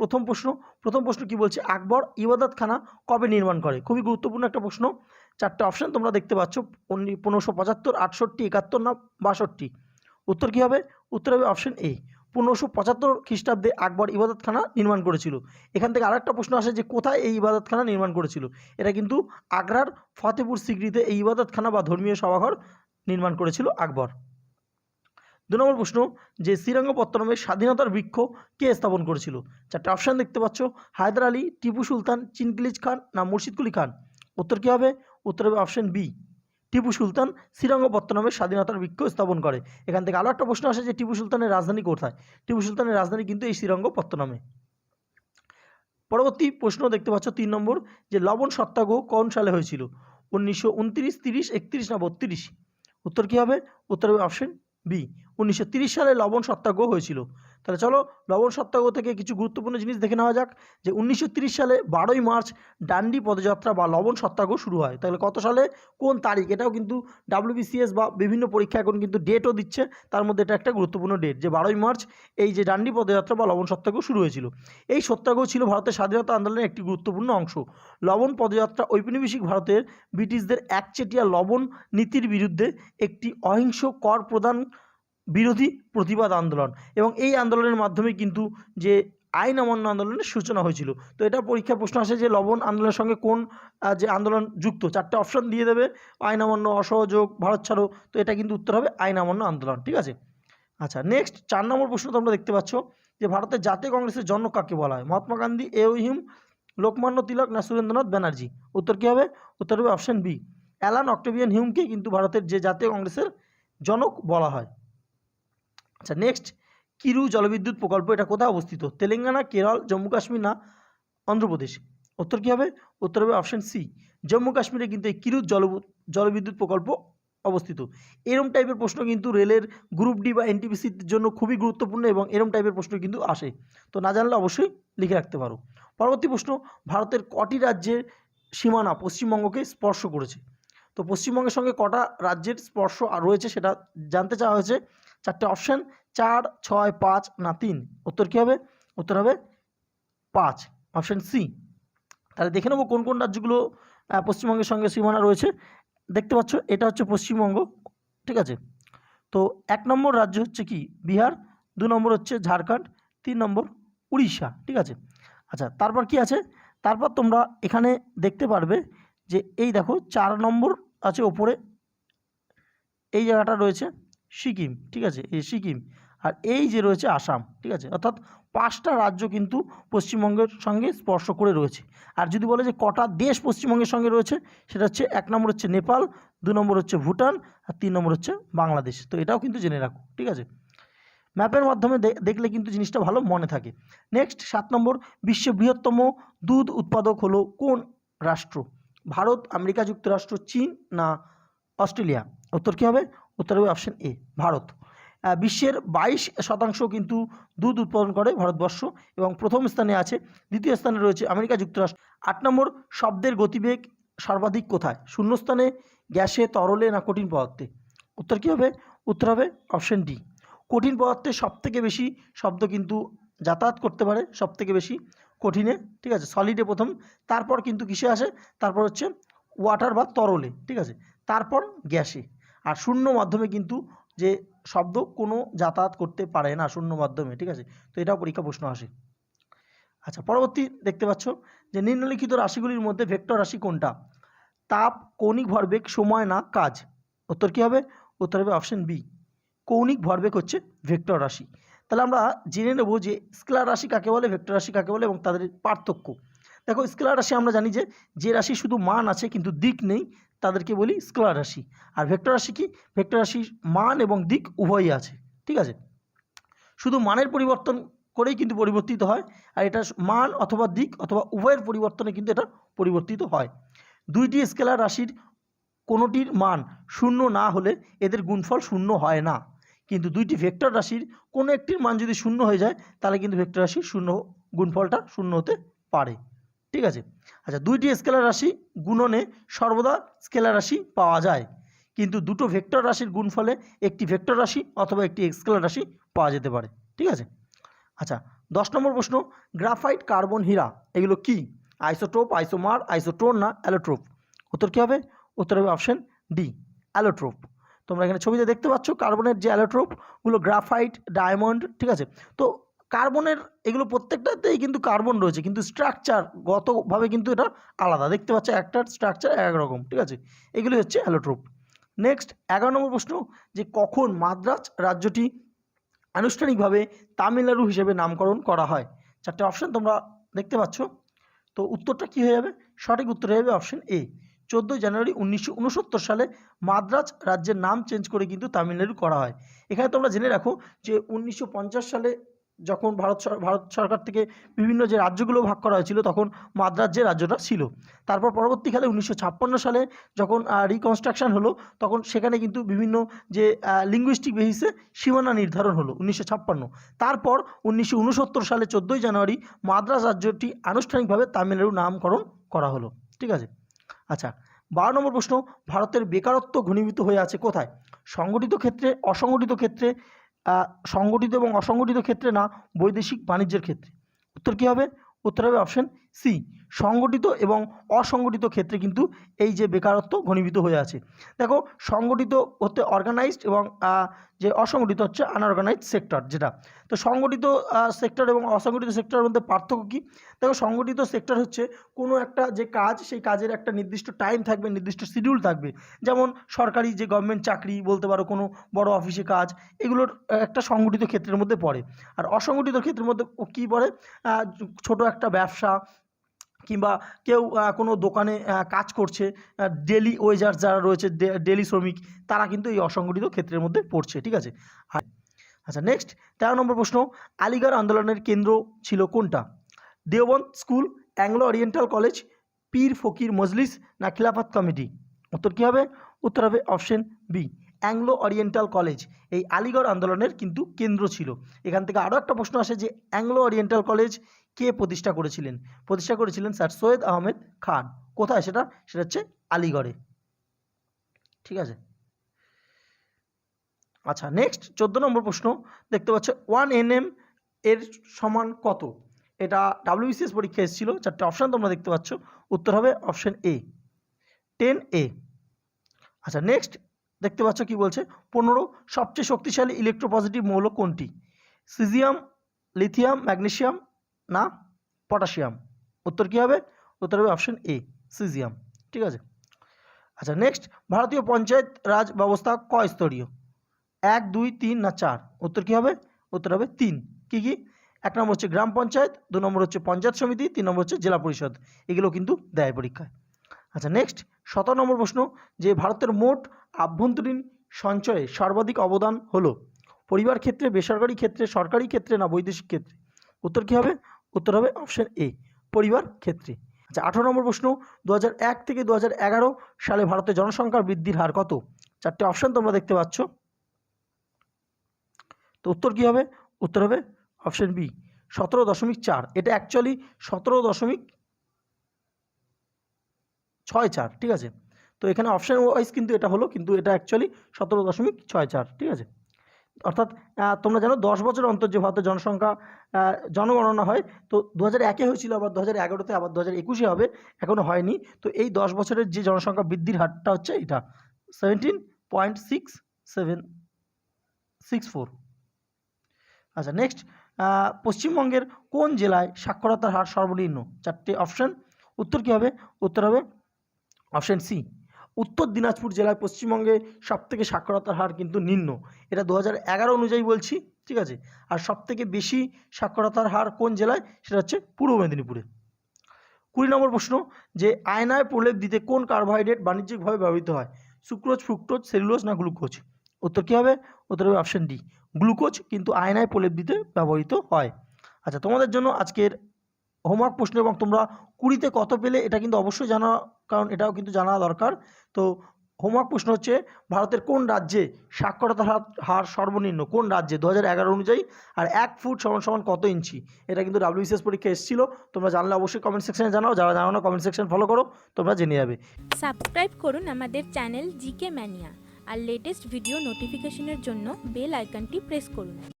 প্রথম প্রশ্ন প্রথম প্রশ্ন কি বলছে? আকবর ইবাদতখানা কবে নির্মাণ করে? খুবই গুরুত্বপূর্ণ একটা প্রশ্ন। চারটে অপশন তোমরা দেখতে পাচ্ছ। পনেরোশো পঁচাত্তর, আটষট্টি, একাত্তর না বাষট্টি? উত্তর কী হবে? উত্তর হবে অপশন এ পনেরোশো পঁচাত্তর খ্রিস্টাব্দে আকবর ইবাদতখানা নির্মাণ করেছিল। এখান থেকে আরেকটা প্রশ্ন আসে যে কোথায় এই ইবাদতখানা নির্মাণ করেছিল? এটা কিন্তু আগ্রার ফতেপুর সিকরিতে এই ইবাদতখানা বা ধর্মীয় সভাঘর নির্মাণ করেছিল আকবর। দু নম্বর প্রশ্ন, যে শ্রীরঙ্গপত্তনমের স্বাধীনতার বৃক্ষ কে স্থাপন করেছিল? চারটে অপশান দেখতে পাচ্ছ, হায়দার আলী, টিপু সুলতান চিনকিলিজ খান না মুর্শিদকুলি খান? উত্তর কী হবে? উত্তর হবে অপশান বি টিপু সুলতান শ্রীরঙ্গপত্তনমের স্বাধীনতার বৃক্ষ স্থাপন করে। এখান থেকে আরও একটা প্রশ্ন আসে যে টিপু সুলতানের রাজধানী কোথায়? টিপু সুলতানের রাজধানী কিন্তু এই শ্রীরঙ্গপত্তনমে। পরবর্তী প্রশ্ন দেখতে পাচ্ছ তিন নম্বর, যে লবণ সত্যাগ্রহ কোন সালে হয়েছিল? উনিশশো উনত্রিশ, তিরিশ, একত্রিশ না বত্রিশ? উত্তর কী হবে? উত্তর হবে অপশন বি উনিশশো সালে লবণ সত্যাগ্রহ হয়েছিল। তাহলে চলো লবণ সত্যাগ্রহ থেকে কিছু গুরুত্বপূর্ণ জিনিস দেখে নেওয়া যাক যে উনিশশো সালে বারোই মার্চ ডান্ডি পদযাত্রা বা লবণ সত্যাগ্রহ শুরু হয়। তাহলে কত সালে? কোন তারিখ? এটাও কিন্তু ডাব্লিউবিসিএস বা বিভিন্ন পরীক্ষা এখন কিন্তু ডেটও দিচ্ছে। তার মধ্যে এটা একটা গুরুত্বপূর্ণ ডেট যে বারোই মার্চ এই যে ডান্ডি পদযাত্রা বা লবণ সত্যাগ্রহ শুরু হয়েছিল। এই সত্যাগ্রহ ছিল ভারতের স্বাধীনতা আন্দোলনের একটি গুরুত্বপূর্ণ অংশ। লবণ পদযাত্রা ঔপনিবেশিক ভারতের ব্রিটিশদের একচেটিয়া লবণ নীতির বিরুদ্ধে একটি অহিংস কর প্রদান বিরোধী প্রতিবাদ আন্দোলন এবং এই আন্দোলনের মাধ্যমে কিন্তু যে আইন অমান্য আন্দোলনের সূচনা হয়েছিল। তো এটা পরীক্ষা প্রশ্ন আসে যে লবণ আন্দোলনের সঙ্গে কোন যে আন্দোলন যুক্ত? চারটে অপশন দিয়ে দেবে, আইন অমান্য, অসহযোগ, ভারত ছাড়ো। তো এটা কিন্তু উত্তর হবে আইন অমান্য আন্দোলন, ঠিক আছে? আচ্ছা নেক্সট চার নম্বর প্রশ্ন তোমরা দেখতে পাচ্ছ যে ভারতের জাতীয় কংগ্রেসের জনক কাকে বলা হয়? মহাত্মা গান্ধী, এ হিম, লোকমান্য তিলক না সুরেন্দ্রনাথ ব্যানার্জি? উত্তর কী হবে? উত্তর হবে অপশন বি অ্যালান অক্টেভিয়ান হিউমকে কিন্তু ভারতের যে জাতীয় কংগ্রেসের জনক বলা হয়। আচ্ছা নেক্সট কিরু জলবিদ্যুৎ প্রকল্প এটা কোথায় অবস্থিত? তেলেঙ্গানা, কেরল, জম্মু কাশ্মীর না অন্ধ্রপ্রদেশ? উত্তর কী হবে? উত্তর হবে অপশন সি জম্মু কাশ্মীরে কিন্তু এই কিরু জল জলবিদ্যুৎ প্রকল্প অবস্থিত। এরম টাইপের প্রশ্ন কিন্তু রেলের গ্রুপ ডি বা এনটিপিসির জন্য খুবই গুরুত্বপূর্ণ এবং এরম টাইপের প্রশ্ন কিন্তু আসে। তো না জানলে অবশ্যই লিখে রাখতে পারো। পরবর্তী প্রশ্ন, ভারতের কটি রাজ্যের সীমানা পশ্চিমবঙ্গকে স্পর্শ করেছে? তো পশ্চিমবঙ্গের সঙ্গে কটা রাজ্যের স্পর্শ রয়েছে সেটা জানতে চাওয়া হয়েছে। চারটে অপশান চার, ছয়, পাঁচ, না তিন। উত্তর কী হবে? উত্তর হবে পাঁচ। অপশান সি তাহলে দেখে নেব কোন কোন রাজ্যগুলো পশ্চিমবঙ্গের সঙ্গে সীমানা রয়েছে। দেখতে পাচ্ছ, এটা হচ্ছে পশ্চিমবঙ্গ, ঠিক আছে? তো এক নম্বর রাজ্য হচ্ছে কি? বিহার, দু নম্বর হচ্ছে ঝাড়খণ্ড, তিন নম্বর উড়িষ্যা, ঠিক আছে? আচ্ছা তারপর কি আছে? তারপর তোমরা এখানে দেখতে পারবে যে এই দেখো, চার নম্বর আছে ওপরে, এই জায়গাটা রয়েছে। সিকিম, ঠিক আছে? এই সিকিম। আর এই যে রয়েছে আসাম, ঠিক আছে? অর্থাৎ পাঁচটা রাজ্য কিন্তু পশ্চিমবঙ্গের সঙ্গে স্পর্শ করে রয়েছে। আর যদি বলে যে কটা দেশ পশ্চিমবঙ্গের সঙ্গে রয়েছে, সেটা হচ্ছে এক নম্বর হচ্ছে নেপাল, দু নম্বর হচ্ছে ভুটান, আর তিন নম্বর হচ্ছে বাংলাদেশ। তো এটাও কিন্তু জেনে রাখো, ঠিক আছে? ম্যাপের মাধ্যমে দেখলে কিন্তু জিনিসটা ভালো মনে থাকে। নেক্সট, সাত নম্বর, বিশ্বের বৃহত্তম দুধ উৎপাদক হলো কোন রাষ্ট্র? ভারত, আমেরিকা, যুক্তরাষ্ট্র, চীন না অস্ট্রেলিয়া? উত্তর কী হবে? উত্তর হবে অপশন এ ভারত। বিশ্বের বাইশ শতাংশ কিন্তু দুধ উৎপাদন করে ভারতবর্ষ এবং প্রথম স্থানে আছে, দ্বিতীয় স্থানে রয়েছে আমেরিকা যুক্তরাষ্ট্র। আট নম্বর, শব্দের গতিবেগ সর্বাধিক কোথায়? শূন্যস্থানে, গ্যাসে, তরলে না কঠিন পদার্থে? উত্তর কী হবে? উত্তর হবে অপশন ডি কঠিন পদার্থে সবথেকে বেশি শব্দ কিন্তু যাতায়াত করতে পারে, সবথেকে বেশি কঠিনে, ঠিক আছে? সলিডে প্রথম, তারপর কিন্তু কিসে আসে? তারপর হচ্ছে ওয়াটার বা তরলে, ঠিক আছে? তারপর গ্যাসে। আর শূন্য মাধ্যমে কিন্তু যে শব্দ কোনো যাতায়াত করতে পারে না শূন্য মাধ্যমে, ঠিক আছে? তো এটাও পরীক্ষা প্রশ্ন আসে। আচ্ছা পরবর্তী দেখতে পাচ্ছ যে নিম্নলিখিত রাশিগুলির মধ্যে ভেক্টর রাশি কোনটা? তাপ, কৌণিক ভরবেগ, সময় না কাজ। উত্তর কী হবে? উত্তর হবে অপশন বি কৌণিক ভরবেগ হচ্ছে ভেক্টর রাশি। তাহলে আমরা জেনে নেব যে স্কেলার রাশি কাকে বলে, ভেক্টর রাশি কাকে বলে এবং তাদের পার্থক্য। দেখো, স্কেলার রাশি আমরা জানি যে যে রাশি শুধু মান আছে কিন্তু দিক নেই তাদেরকে বলি স্কেলার রাশি। আর ভেক্টর রাশি কি? ভেক্টর রাশির মান এবং দিক উভয়ই আছে, ঠিক আছে? শুধু মানের পরিবর্তন করেই কিন্তু পরিবর্তিত হয়, আর এটা মান অথবা দিক অথবা উভয়ের পরিবর্তনে কিন্তু এটা পরিবর্তিত হয়। দুইটি স্কেলার রাশির কোনোটির মান শূন্য না হলে এদের গুণফল শূন্য হয় না। কিন্তু দুইটি ভেক্টর রাশির কোনো একটির মান যদি শূন্য হয়ে যায়, তাহলে কিন্তু ভেক্টর রাশির শূন্য গুণফলটা শূন্য হতে পারে। ঠিক আছে? আচ্ছা দুইটি স্কেলার রাশি গুণনে সর্বদা স্কেলার রাশি পাওয়া যায়। কিন্তু দুটো ভেক্টর রাশির গুণফলে একটি ভেক্টর রাশি অথবা একটি স্কেলার রাশি পাওয়া যেতে পারে। ঠিক আছে? আচ্ছা দশ নম্বর প্রশ্ন, গ্রাফাইট কার্বন হীরা, এগুলো কি? আইসোটোপ, আইসোমার, আইসোটোন না অ্যালোট্রোপ? উত্তর কী হবে? উত্তর হবে অপশন ডি, অ্যালোট্রোপ। তোমরা এখানে ছবিতে দেখতে পাচ্ছ কার্বনের যে অ্যালোট্রোপগুলো গ্রাফাইট, ডায়মন্ড, ঠিক আছে? তো কার্বনের, এগুলো প্রত্যেকটাতেই কিন্তু কার্বন রয়েছে, কিন্তু স্ট্রাকচার গতভাবে কিন্তু এটা আলাদা। দেখতে পাচ্ছ একটার স্ট্রাকচার এক রকম, ঠিক আছে? এগুলি হচ্ছে অ্যালোট্রোপ নেক্সট এগারো নম্বর প্রশ্ন, যে কখন মাদ্রাজ রাজ্যটি আনুষ্ঠানিকভাবে তামিলনাড়ু হিসেবে নামকরণ করা হয়? চারটে অপশন তোমরা দেখতে পাচ্ছ। তো উত্তরটা কী হয়ে যাবে? সঠিক উত্তর হয়ে যাবে অপশান এ চোদ্দোই জানুয়ারি উনিশশো উনসত্তর সালে মাদ্রাজ রাজ্যের নাম চেঞ্জ করে কিন্তু তামিলনাড়ু করা হয়। এখানে তোমরা জেনে রাখো যে উনিশশো পঞ্চাশ সালে যখন ভারত ভারত সরকার থেকে বিভিন্ন যে রাজ্যগুলো ভাগ করা হয়েছিল, তখন মাদ্রাজ যে রাজ্যটা ছিল। তারপর পরবর্তীকালে উনিশশো ছাপ্পান্ন সালে যখন রিকনস্ট্রাকশন হলো, তখন সেখানে কিন্তু বিভিন্ন যে লিঙ্গুইস্টিক বেসিসে সীমানা নির্ধারণ হলো, উনিশশো ছাপ্পান্ন। তারপর উনিশশো উনসত্তর সালে চোদ্দোই জানুয়ারি মাদ্রাজ রাজ্যটি আনুষ্ঠানিকভাবে তামিলনাড়ু নামকরণ করা হলো। ঠিক আছে? আচ্ছা বারো নম্বর প্রশ্ন, ভারতের বেকারত্ব ঘনীভূত হয়ে আছে কোথায়? সংগঠিত ক্ষেত্রে, অসংগঠিত ক্ষেত্রে সংগঠিত এবং অসংগঠিত ক্ষেত্রে না বৈদেশিক বাণিজ্যের ক্ষেত্রে। উত্তর কী হবে? উত্তর হবে অপশন সি সংগঠিত এবং অসংগঠিত ক্ষেত্রে কিন্তু এই যে বেকারত্ব ঘনীভূত হয়ে আছে। দেখো, সংগঠিত হতে অর্গানাইজড এবং যে অসংগঠিত হচ্ছে আনঅর্গানাইজড সেক্টর যেটা। তো সংগঠিত সেক্টর এবং অসংগঠিত সেক্টরের মধ্যে পার্থক্য কী? দেখো, সংগঠিত সেক্টর হচ্ছে কোনো একটা যে কাজ, সেই কাজের একটা নির্দিষ্ট টাইম থাকবে, নির্দিষ্ট শিডিউল থাকবে। যেমন সরকারি যে গভর্নমেন্ট চাকরি বলতে পারো, কোনো বড় অফিসে কাজ, এগুলোর একটা সংগঠিত ক্ষেত্রের মধ্যে পড়ে। আর অসংগঠিত ক্ষেত্রের মধ্যে কী পড়ে? ছোট একটা ব্যবসা কিংবা কেউ কোনো দোকানে কাজ করছে ডেলি ওয়েজার যারা রয়েছে ডেলি শ্রমিক, তারা কিন্তু এই অসংগঠিত ক্ষেত্রের মধ্যে পড়ছে, ঠিক আছে? আচ্ছা নেক্সট তেরো নম্বর প্রশ্ন, আলিগড় আন্দোলনের কেন্দ্র ছিল কোনটা? Deoband school, Anglo Oriental college, পীর ফকির মজলিস না খিলাফত কমিটি? উত্তর কী হবে? উত্তর হবে option B Anglo Oriental college. এই আলিগড় আন্দোলনের কিন্তু কেন্দ্র ছিল। এখান থেকে আরও একটা প্রশ্ন আসে যে, অ্যাংলো ওরিয়েন্টাল কলেজ কে প্রতিষ্ঠা করেছিলেন? প্রতিষ্ঠা করেছিলেন স্যার সৈয়দ আহমেদ খান। কোথায় সেটা? সেটা হচ্ছে আলিগড়ে। ঠিক আছে? আচ্ছা নেক্সট চোদ্দ নম্বর প্রশ্ন। দেখতে পাচ্ছ ওয়ান এন এম এর সমান কত? এটা ডাব্লিউবিসিএস পরীক্ষা এসেছিল। চারটে অপশান তোমরা দেখতে পাচ্ছ। উত্তর হবে অপশান এ টেন এ আচ্ছা নেক্সট দেখতে পাচ্ছ কি বলছে? পনেরো, সবচেয়ে শক্তিশালী ইলেকট্রোপজিটিভ মৌল কোনটি? সিজিয়াম, লিথিয়াম, ম্যাগনেসিয়াম না? পটাশিয়াম। উত্তর কী হবে? উত্তর হবে অপশন এ সিজিয়াম ঠিক আছে? আচ্ছা নেক্সট ভারতীয় পঞ্চায়েত রাজ ব্যবস্থা কয় স্তরীয় এক, দুই, তিন না চার? উত্তর কী হবে? উত্তর হবে তিন। কী কী? এক নম্বর হচ্ছে গ্রাম পঞ্চায়েত, দু নম্বর হচ্ছে পঞ্চায়েত সমিতি, তিন নম্বর হচ্ছে জেলা পরিষদ। এগুলো কিন্তু দেয় পরীক্ষায়। আচ্ছা নেক্সট সতেরো নম্বর প্রশ্ন, যে ভারতের মোট আভ্যন্তরীণ সঞ্চয়ে সর্বাধিক অবদান হলো? পরিবার ক্ষেত্রে, বেসরকারি ক্ষেত্রে, সরকারি ক্ষেত্রে না বৈদেশিক ক্ষেত্রে? উত্তর কী হবে? উত্তর হবে অপশন এ পরিবার ক্ষেত্রে। আচ্ছা আঠারো নম্বর প্রশ্ন দু থেকে দু হাজার এগারো সালে ভারতের জনসংখ্যার বৃদ্ধির হার কত? চারটে অপশন তোমরা দেখতে পাচ্ছ। তো উত্তর কী হবে? উত্তর হবে অপশন বি সতেরো দশমিক চার। এটা অ্যাকচুয়ালি সতেরো দশমিক ছয় চার, ঠিক আছে? তো এখানে অপশন ওয়াইজ কিন্তু এটা হলো, কিন্তু এটা অ্যাকচুয়ালি সতেরো দশমিক ছয় চার, ঠিক আছে? অর্থাৎ তোমরা জানো দশ বছর অন্তর যে ভারতের জনসংখ্যা জনগণনা হয়, তো দু হাজার একে হয়েছিল, আবার দু হাজার এগারোতে, আবার দু হাজার একুশে হবে এখনও হয়নি। তো এই দশ বছরের যে জনসংখ্যা বৃদ্ধির হারটা হচ্ছে এটা seventeen point six seven six four আচ্ছা নেক্সট পশ্চিমবঙ্গের কোন জেলায় সাক্ষরতার হার সর্বনিম্ন? চারটে অপশন উত্তর কী হবে? উত্তর হবে অপশন সি উত্তর দিনাজপুর জেলায় পশ্চিমবঙ্গে সবথেকে সাক্ষরতার হার কিন্তু নিম্ন। এটা দু হাজার এগারো অনুযায়ী বলছি, ঠিক আছে? আর সবথেকে বেশি সাক্ষরতার হার কোন জেলায়? সেটা হচ্ছে পূর্ব মেদিনীপুরে। কুড়ি নম্বর প্রশ্ন, যে আয়নায় প্রলেপ দিতে কোন কার্বোহাইড্রেট বাণিজ্যিকভাবে ব্যবহৃত হয়? সুক্রোজ, ফ্রুক্টোজ, সেলুলোজ না গ্লুকোজ? উত্তর কী হবে? উত্তর হবে অপশন ডি। গ্লুকোজ কিন্তু আয়নায় প্রলেপ দিতে ব্যবহৃত হয়। আচ্ছা তোমাদের জন্য আজকের হোমওয়ার্ক প্রশ্ন এবং তোমরা কুড়িতে কত পেলে, এটা কিন্তু অবশ্যই জানা, কারণ এটাও কিন্তু জানা দরকার। তো হোমওয়ার্ক প্রশ্ন হচ্ছে, ভারতের কোন রাজ্যে সাক্ষরতার হার সর্বনিম্ন? কোন রাজ্যে? দু হাজার এগারো অনুযায়ী, আর এক ফুট সমান সমান কত ইঞ্চি? এটা কিন্তু ডাব্লিউবিসিএস পরীক্ষা এসেছিল, তোমরা জানলে অবশ্যই কমেন্ট সেকশনে জানাও, যারা জানো না কমেন্ট সেকশন ফলো করো, তোমরা জেনে যাবে। সাবস্ক্রাইব করুন আমাদের চ্যানেল জিকে ম্যানিয়া আর লেটেস্ট ভিডিও নোটিফিকেশনের জন্য বেল আইকনটি প্রেস করুন।